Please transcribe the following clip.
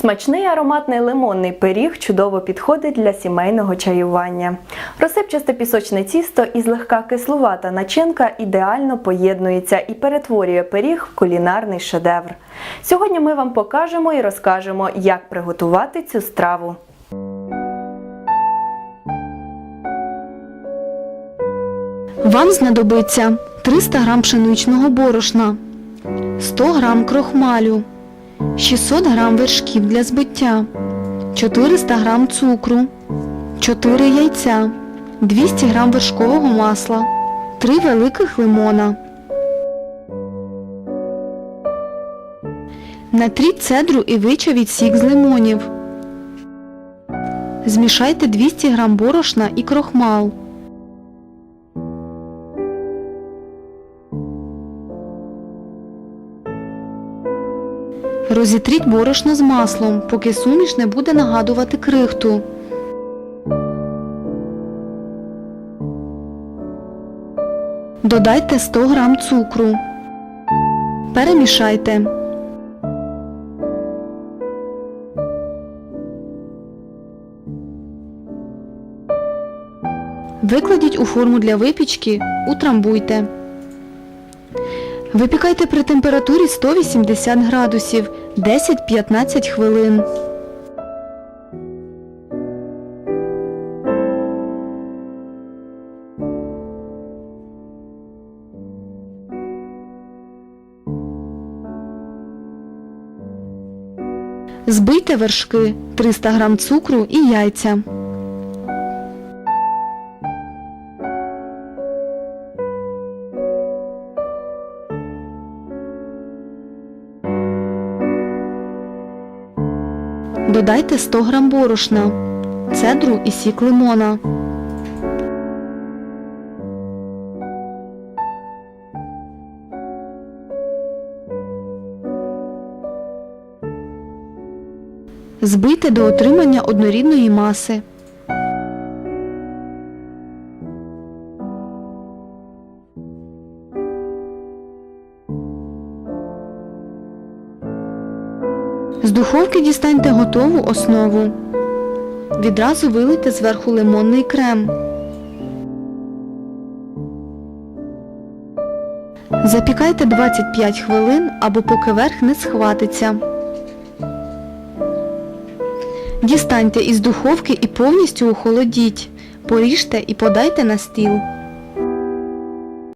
Смачний ароматний лимонний пиріг чудово підходить для сімейного чаювання. Розсипчасте пісочне тісто і злегка кислувата начинка ідеально поєднується і перетворює пиріг в кулінарний шедевр. Сьогодні ми вам покажемо і розкажемо, як приготувати цю страву. Вам знадобиться 300 г пшеничного борошна, 100 г крохмалю, 600 г вершків для збиття, 400 г цукру, 4 яйця, 200 г вершкового масла, 3 великих лимона. Натріть цедру і вичавіть сік з лимонів. Змішайте 200 г борошна і крохмал. Розітріть борошно з маслом, поки суміш не буде нагадувати крихту. Додайте 100 г цукру. Перемішайте. Викладіть у форму для випічки, утрамбуйте. Випікайте при температурі 180 градусів 10-15 хвилин. Збийте вершки 300 г цукру і яйця. Додайте 100 г борошна, цедру і сік лимона. Збийте до отримання однорідної маси. З духовки дістаньте готову основу. Відразу вилийте зверху лимонний крем. Запікайте 25 хвилин або поки верх не схватиться. Дістаньте із духовки і повністю охолодіть. Поріжте і подайте на стіл.